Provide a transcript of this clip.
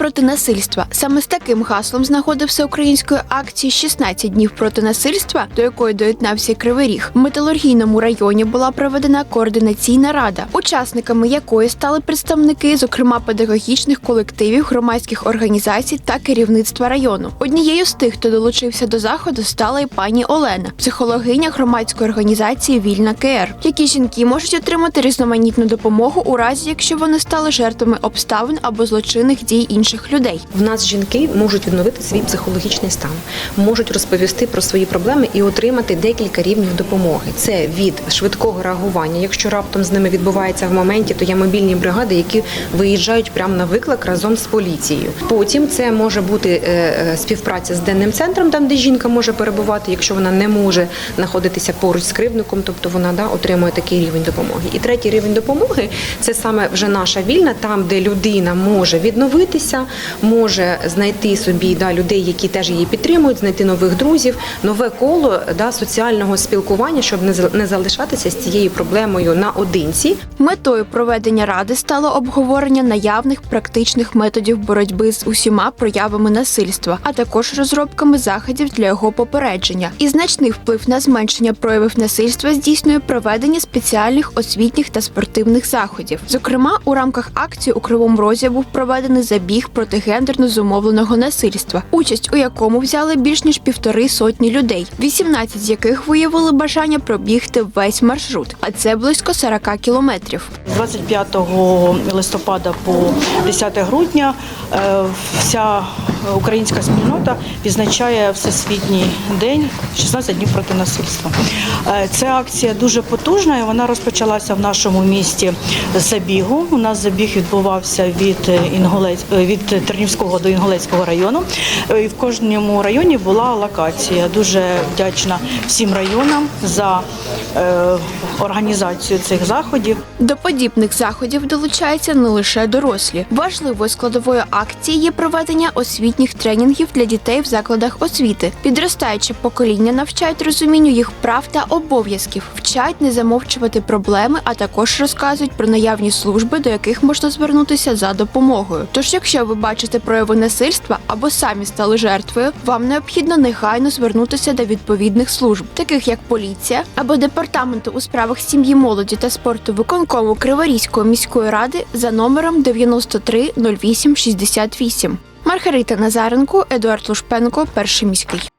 проти насильства. Саме з таким гаслом з нагоди всеукраїнської акції «16 днів проти насильства, до якої доєднався Кривий Ріг, в металургійному районі була проведена координаційна рада, учасниками якої стали представники, зокрема педагогічних колективів, громадських організацій та керівництва району. Однією з тих, хто долучився до заходу, стала і пані Олена, психологиня громадської організації Вільна КР. Які жінки можуть отримати різноманітну допомогу у разі, якщо вони стали жертвами обставин або злочинних дій інших людей. В нас жінки можуть відновити свій психологічний стан, можуть розповісти про свої проблеми і отримати декілька рівнів допомоги. Це від швидкого реагування. Якщо раптом з ними відбувається в моменті, то є мобільні бригади, які виїжджають прямо на виклик разом з поліцією. Потім це може бути е, е, співпраця з денним центром, там де жінка може перебувати, якщо вона не може знаходитися поруч з кривдником, тобто вона да отримує такий рівень допомоги. І третій рівень допомоги це саме вже наша вільна, там де людина може відновитися, може знайти собі да, людей, які теж її підтримують, знайти нових друзів, нове коло да, соціального спілкування, щоб не залишатися з цією проблемою наодинці. Метою проведення ради стало обговорення наявних практичних методів боротьби з усіма проявами насильства, а також розробками заходів для його попередження. І значний вплив на зменшення проявів насильства здійснює проведення спеціальних освітніх та спортивних заходів. Зокрема, у рамках акції у Кривому Розі був проведений забіг проти гендерно зумовленого насильства, участь у якому взяли більш ніж півтори сотні людей, 18 з яких виявили бажання пробігти весь маршрут, а це близько 40 кілометрів. З 25 листопада по 10 грудня е, вся українська спільнота відзначає Всесвітній день 16 днів проти насильства. Е, Ця акція дуже потужна і вона розпочалася в нашому місті забігу. У нас забіг відбувався від Інгулець е, від Тернівського до Інгулецького району. Е, І в кожному районі була локація. Дуже вдячна всім районам за е, організацію цих заходів. До подібних заходів долучаються не лише дорослі. Важливою складовою акції є проведення освітніх тренінгів для дітей в закладах освіти. Підростаюче покоління навчають розумінню їх прав та обов'язків, вчать не замовчувати проблеми, а також розказують про наявні служби, до яких можна звернутися за допомогою. Тож, якщо ви бачите прояви насильства або самі стали жертвою, вам необхідно негайно звернутися до відповідних служб, таких як поліція або департаменту у справах сім'ї, молоді та спорту виконкому Криворізької міської ради за номером 93 08 68. Маргарита Назаренко, Едуард Лушпенко, перший міський.